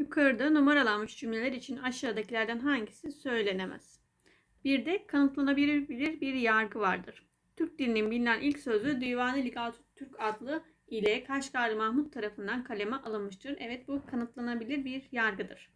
Yukarıda numaralanmış cümleler için aşağıdakilerden hangisi söylenemez? Bir de kanıtlanabilir bir, yargı vardır. Türk dilinin bilinen ilk sözü Divan-ı Ligat Türk adlı ile Kaşgarlı Mahmut tarafından kaleme alınmıştır. Evet bu kanıtlanabilir bir yargıdır.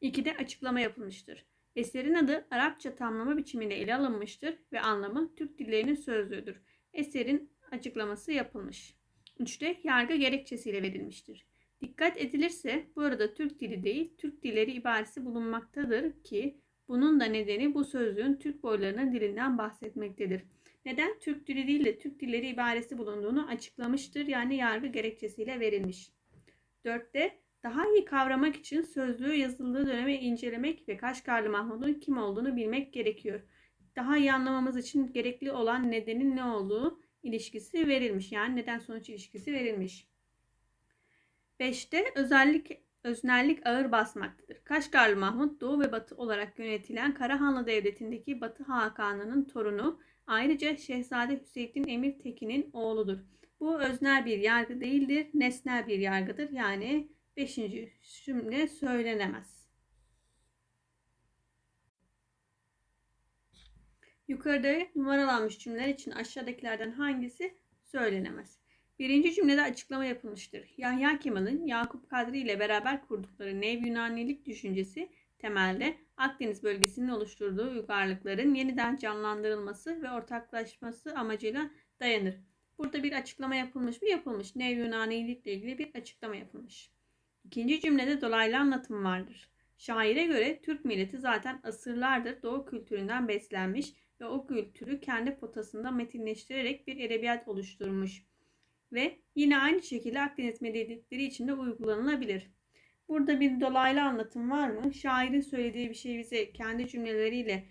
İkide açıklama yapılmıştır. Eserin adı Arapça tamlama biçiminde ele alınmıştır ve anlamı Türk dillerinin sözlüğüdür. Eserin açıklaması yapılmış. Üçte yargı gerekçesiyle verilmiştir. Dikkat edilirse bu arada Türk dili değil, Türk dilleri ibaresi bulunmaktadır ki bunun da nedeni bu sözlüğün Türk boylarının dilinden bahsetmektedir. Neden Türk dili değil de Türk dilleri ibaresi bulunduğunu açıklamıştır. Yani yargı gerekçesiyle verilmiş. Dörtte daha iyi kavramak için sözlüğü yazıldığı dönemi incelemek ve Kaşgarlı Mahmud'un kim olduğunu bilmek gerekiyor. Daha iyi anlamamız için gerekli olan nedenin ne olduğu ilişkisi verilmiş. Yani neden sonuç ilişkisi verilmiş. 5'te özellik öznellik ağır basmaktadır. Kaşgarlı Mahmut Doğu ve Batı olarak yönetilen Karahanlı Devleti'ndeki Batı Hakanı'nın torunu ayrıca Şehzade Hüseyin Emir Tekin'in oğludur. Bu öznel bir yargı değildir, nesnel bir yargıdır. Yani 5. cümle söylenemez. Yukarıda numaralanmış cümleler için aşağıdakilerden hangisi söylenemez? Birinci cümlede açıklama yapılmıştır. Yahya Kemal'in Yakup Kadri ile beraber kurdukları Nev Yunanilik düşüncesi temelde Akdeniz bölgesinin oluşturduğu uygarlıkların yeniden canlandırılması ve ortaklaşması amacıyla dayanır. Burada bir açıklama yapılmış mı? Yapılmış. Nev Yunanilik ile ilgili bir açıklama yapılmış. İkinci cümlede dolaylı anlatım vardır. Şaire göre Türk milleti zaten asırlardır Doğu kültüründen beslenmiş ve o kültürü kendi potasında metinleştirerek bir edebiyat oluşturmuş ve yine aynı şekilde Akdeniz medeniyetleri için de uygulanılabilir. Burada bir dolaylı anlatım var mı? Şairin söylediği bir şeyi bize kendi cümleleriyle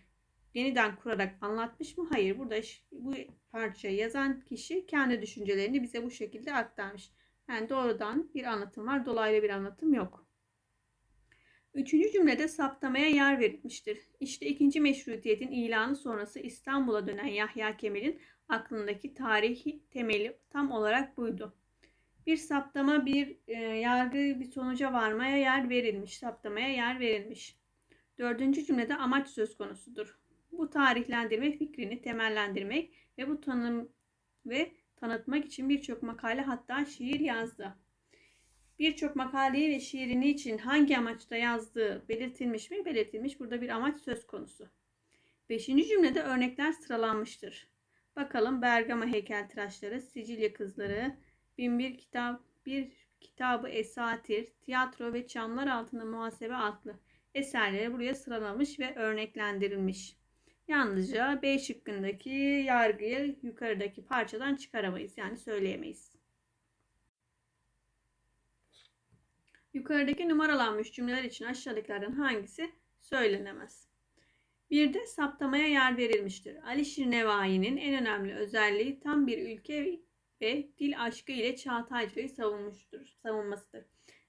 yeniden kurarak anlatmış mı? Hayır. Burada bu parçayı yazan kişi kendi düşüncelerini bize bu şekilde aktarmış. Yani doğrudan bir anlatım var, dolaylı bir anlatım yok. Üçüncü cümlede saptamaya yer verilmiştir. İşte ikinci meşrutiyetin ilanı sonrası İstanbul'a dönen Yahya Kemal'in aklındaki tarihi temeli tam olarak buydu. Bir saptama, bir e, yargı, bir sonuca varmaya yer verilmiş, saptamaya yer verilmiş. Dördüncü cümlede amaç söz konusudur. Bu tarihlendirme fikrini temellendirmek ve bu tanım ve tanıtmak için birçok makale hatta şiir yazdı. Birçok makaleyi ve şiirini için hangi amaçta yazdığı belirtilmiş mi? Belirtilmiş. Burada bir amaç söz konusu. Beşinci cümlede örnekler sıralanmıştır. Bakalım Bergama heykeltıraşları, Sicilya kızları, Binbir kitap, bir kitabı esatir, tiyatro ve çamlar altında muhasebe adlı eserleri buraya sıralamış ve örneklendirilmiş. Yalnızca B şıkkındaki yargıyı yukarıdaki parçadan çıkaramayız. Yani söyleyemeyiz. Yukarıdaki numaralanmış cümleler için aşağıdakilerden hangisi söylenemez? Bir de saptamaya yer verilmiştir. Alişir Nevai'nin en önemli özelliği tam bir ülke ve dil aşkı ile Çağataycılığı savunmuştur, savunmasıdır.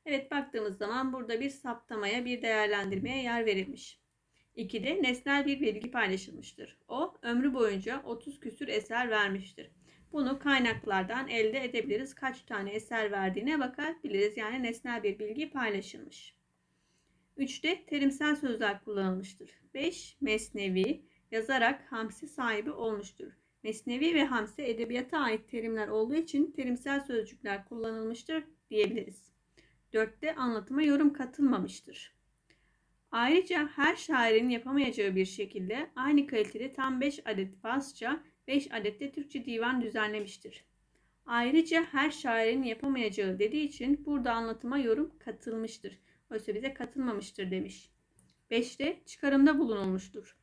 Evet baktığımız zaman burada bir saptamaya, bir değerlendirmeye yer verilmiş. 2'de nesnel bir bilgi paylaşılmıştır. O ömrü boyunca 30 küsür eser vermiştir. Bunu kaynaklardan elde edebiliriz. Kaç tane eser verdiğine bakabiliriz. Yani nesnel bir bilgi paylaşılmış. 3'te terimsel sözler kullanılmıştır. 5. Mesnevi yazarak hamsi sahibi olmuştur. Mesnevi ve hamsi edebiyata ait terimler olduğu için terimsel sözcükler kullanılmıştır diyebiliriz. 4'te anlatıma yorum katılmamıştır. Ayrıca her şairin yapamayacağı bir şekilde aynı kalitede tam 5 adet Farsça, 5 adet de Türkçe divan düzenlemiştir. Ayrıca her şairin yapamayacağı dediği için burada anlatıma yorum katılmıştır. Oysa bize katılmamıştır demiş. 5'te çıkarımda bulunulmuştur.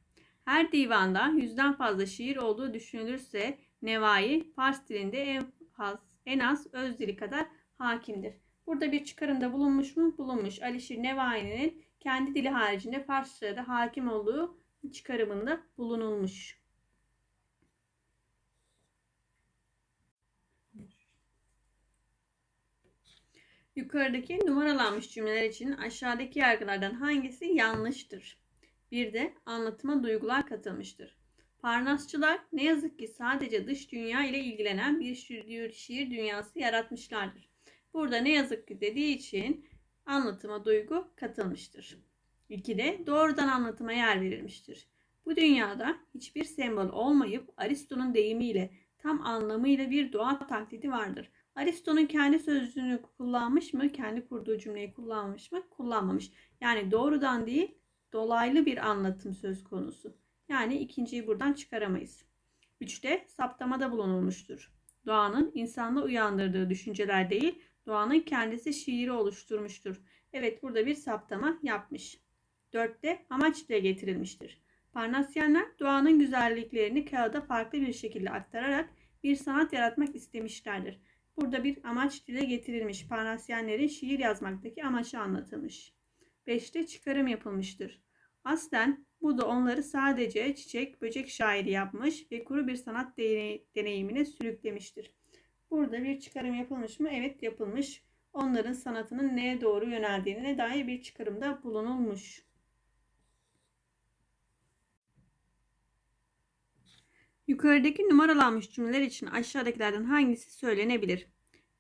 Her divanda yüzden fazla şiir olduğu düşünülürse Nevai Fars dilinde en az, en az öz dili kadar hakimdir. Burada bir çıkarımda bulunmuş mu? Bulunmuş. Alişir Nevai'nin kendi dili haricinde Farsça'da hakim olduğu çıkarımında bulunulmuş. Yukarıdaki numaralanmış cümleler için aşağıdaki yargılardan hangisi yanlıştır? Bir de anlatıma duygular katılmıştır. Parnasçılar ne yazık ki sadece dış dünya ile ilgilenen bir şiir, şiir dünyası yaratmışlardır. Burada ne yazık ki dediği için Anlatıma duygu katılmıştır. 2'de doğrudan anlatıma yer verilmiştir. Bu dünyada hiçbir sembol olmayıp Aristo'nun deyimiyle tam anlamıyla bir doğa taklidi vardır. Aristo'nun kendi sözcüğünü kullanmış mı, kendi kurduğu cümleyi kullanmış mı? Kullanmamış. Yani doğrudan değil, dolaylı bir anlatım söz konusu. Yani ikinciyi buradan çıkaramayız. Üçte saptamada bulunulmuştur. Doğanın insanla uyandırdığı düşünceler değil, doğanın kendisi şiiri oluşturmuştur. Evet burada bir saptama yapmış. Dörtte amaç dile getirilmiştir. Parnasyenler doğanın güzelliklerini kağıda farklı bir şekilde aktararak bir sanat yaratmak istemişlerdir. Burada bir amaç dile getirilmiş. Parnasyenlerin şiir yazmaktaki amacı anlatılmış. 5'te çıkarım yapılmıştır. Aslen bu da onları sadece çiçek, böcek şairi yapmış ve kuru bir sanat deneyimine sürüklemiştir. Burada bir çıkarım yapılmış mı? Evet yapılmış. Onların sanatının neye doğru yöneldiğine dair bir çıkarımda bulunulmuş. Yukarıdaki numaralanmış cümleler için aşağıdakilerden hangisi söylenebilir?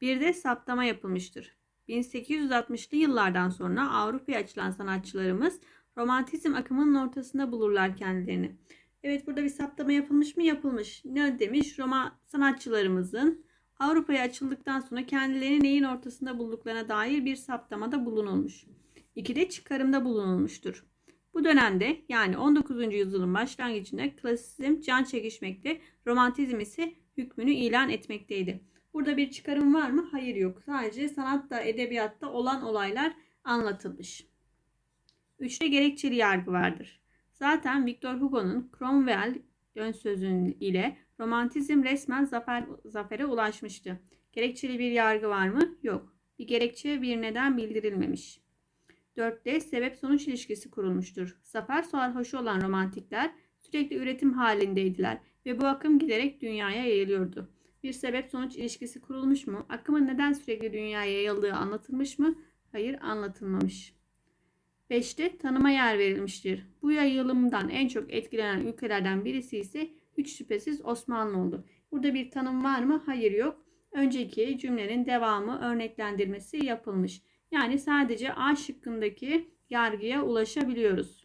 Bir de saptama yapılmıştır. 1860'lı yıllardan sonra Avrupa'ya açılan sanatçılarımız romantizm akımının ortasında bulurlar kendilerini. Evet burada bir saptama yapılmış mı? Yapılmış. Ne demiş? Roma sanatçılarımızın Avrupa'ya açıldıktan sonra kendilerini neyin ortasında bulduklarına dair bir saptamada bulunulmuş. İki de çıkarımda bulunulmuştur. Bu dönemde yani 19. yüzyılın başlangıcında klasizm can çekişmekte, romantizm ise hükmünü ilan etmekteydi. Burada bir çıkarım var mı? Hayır yok. Sadece sanatta, edebiyatta olan olaylar anlatılmış. Üçte gerekçeli yargı vardır. Zaten Victor Hugo'nun Cromwell ön sözün ile romantizm resmen zafer, zafere ulaşmıştı. Gerekçeli bir yargı var mı? Yok. Bir gerekçe bir neden bildirilmemiş. Dörtte sebep sonuç ilişkisi kurulmuştur. Zafer sarhoşu olan romantikler sürekli üretim halindeydiler ve bu akım giderek dünyaya yayılıyordu. Bir sebep sonuç ilişkisi kurulmuş mu? Akımın neden sürekli dünyaya yayıldığı anlatılmış mı? Hayır anlatılmamış. 5'te tanıma yer verilmiştir. Bu yayılımdan en çok etkilenen ülkelerden birisi ise hiç şüphesiz Osmanlı oldu. Burada bir tanım var mı? Hayır yok. Önceki cümlenin devamı örneklendirmesi yapılmış. Yani sadece A şıkkındaki yargıya ulaşabiliyoruz.